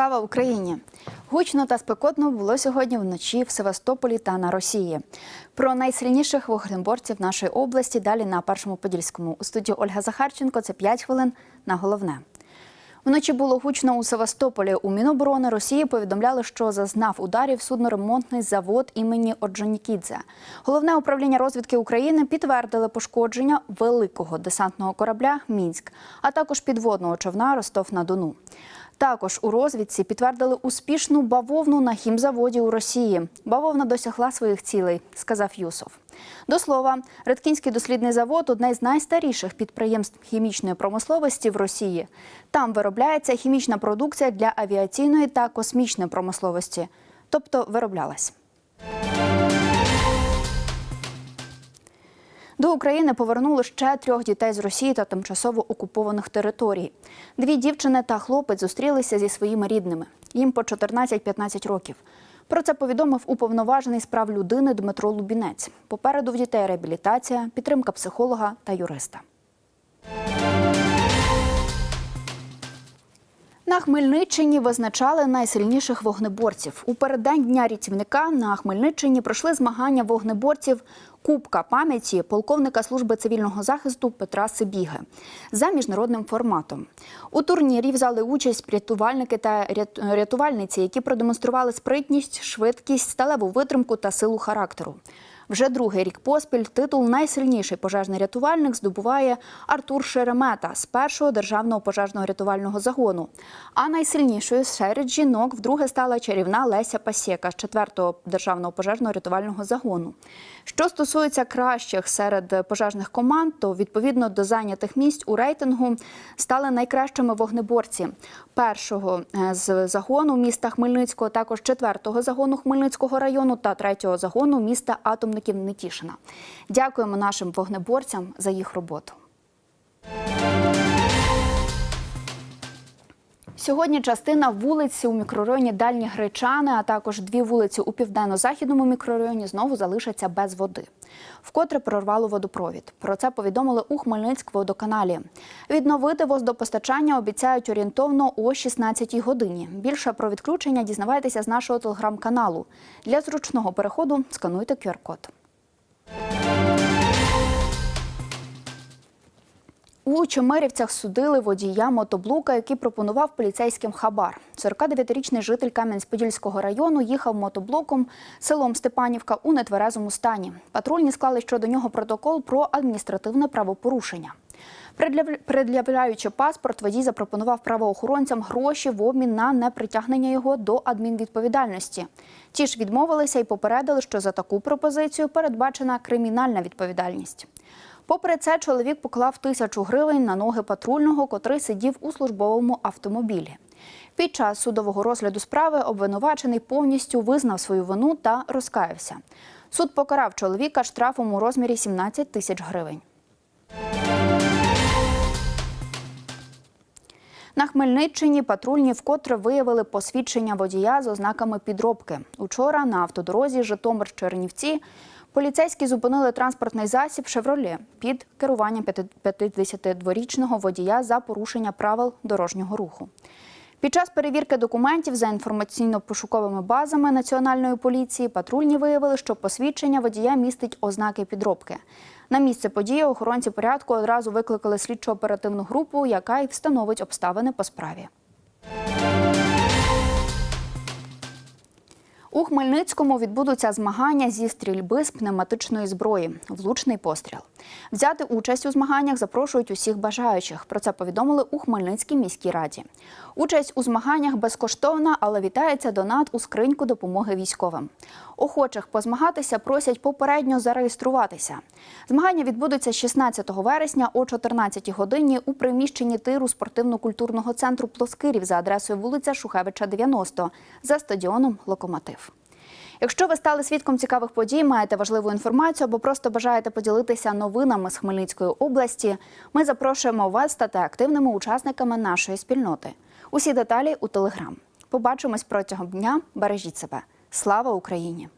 Слава Україні! Гучно та спекотно було сьогодні вночі в Севастополі та на Росії. Про найсильніших вогнеборців нашої області далі на першому подільському. У студії Ольга Захарченко. Це 5 хвилин на головне. Вночі було гучно у Севастополі. У Міноборони Росії повідомляли, що зазнав ударів судноремонтний завод імені Оджонікідзе. Головне управління розвідки України підтвердили пошкодження великого десантного корабля Мінськ, а також підводного човна Ростов на Дону. Також у розвідці підтвердили успішну бавовну на хімзаводі у Росії. Бавовна досягла своїх цілей, сказав Юсов. До слова, Редкінський дослідний завод одне з найстаріших підприємств хімічної промисловості в Росії. Там виробляється хімічна продукція для авіаційної та космічної промисловості, тобто вироблялась. До України повернули ще трьох дітей з Росії та тимчасово окупованих територій. Дві дівчини та хлопець зустрілися зі своїми рідними. Їм по 14-15 років. Про це повідомив уповноважений з прав людини Дмитро Лубінець. Попереду в дітей реабілітація, підтримка психолога та юриста. На Хмельниччині визначали найсильніших вогнеборців. У переддень дня рятівника на Хмельниччині пройшли змагання вогнеборців Кубка пам'яті полковника служби цивільного захисту Петра Сибіги за міжнародним форматом. У турнірі взяли участь рятувальники та рят- рятувальниці, які продемонстрували спритність, швидкість, сталеву витримку та силу характеру. Вже другий рік поспіль титул найсильніший пожежний рятувальник здобуває Артур Шеремета з першого державного пожежного рятувального загону. А найсильнішою серед жінок вдруге стала чарівна Леся Пасєка з четвертого державного пожежного рятувального загону. Що стосується кращих серед пожежних команд, то відповідно до зайнятих місць у рейтингу стали найкращими вогнеборці першого е, з загону міста Хмельницького, також четвертого загону Хмельницького району та третього загону міста атомників Нетішина. Дякуємо нашим вогнеборцям за їх роботу. Сьогодні частина вулиці у мікрорайоні Дальні Гречани, а також дві вулиці у південно-західному мікрорайоні знову залишаться без води. Вкотре прорвало водопровід. Про це повідомили у Хмельницькводоканалі. Відновити водопостачання обіцяють орієнтовно о 16-й годині. Більше про відключення дізнавайтеся з нашого телеграм-каналу. Для зручного переходу скануйте QR-код. У Чемерівцях судили водія мотоблука, який пропонував поліцейським хабар. 49-річний житель Кам'янець-Подільського району їхав мотоблоком селом Степанівка у нетверезому стані. Патрульні склали щодо нього протокол про адміністративне правопорушення. Пред'яв- Пред'являючи паспорт, водій запропонував правоохоронцям гроші в обмін на непритягнення його до адмінвідповідальності. Ті ж відмовилися і попередили, що за таку пропозицію передбачена кримінальна відповідальність. Попри це, чоловік поклав тисячу гривень на ноги патрульного, котрий сидів у службовому автомобілі. Під час судового розгляду справи обвинувачений повністю визнав свою вину та розкаявся. Суд покарав чоловіка штрафом у розмірі 17 тисяч гривень. На Хмельниччині патрульні вкотре виявили посвідчення водія з ознаками підробки. Учора на автодорозі Житомир-Чернівці поліцейські зупинили транспортний засіб «Шевроле» під керуванням 52-річного водія за порушення правил дорожнього руху. Під час перевірки документів за інформаційно-пошуковими базами Національної поліції патрульні виявили, що посвідчення водія містить ознаки підробки. На місце події охоронці порядку одразу викликали слідчо-оперативну групу, яка й встановить обставини по справі. У Хмельницькому відбудуться змагання зі стрільби з пневматичної зброї, влучний постріл. Взяти участь у змаганнях запрошують усіх бажаючих. Про це повідомили у Хмельницькій міській раді. Участь у змаганнях безкоштовна, але вітається донат у скриньку допомоги військовим. Охочих позмагатися просять попередньо зареєструватися. Змагання відбудуться 16 вересня о 14 годині у приміщенні тиру спортивно-культурного центру Плоскирів за адресою вулиця Шухевича, 90 за стадіоном Локомотив. Якщо ви стали свідком цікавих подій, маєте важливу інформацію або просто бажаєте поділитися новинами з Хмельницької області, ми запрошуємо вас стати активними учасниками нашої спільноти. Усі деталі у телеграм. Побачимось протягом дня. Бережіть себе. Слава Україні!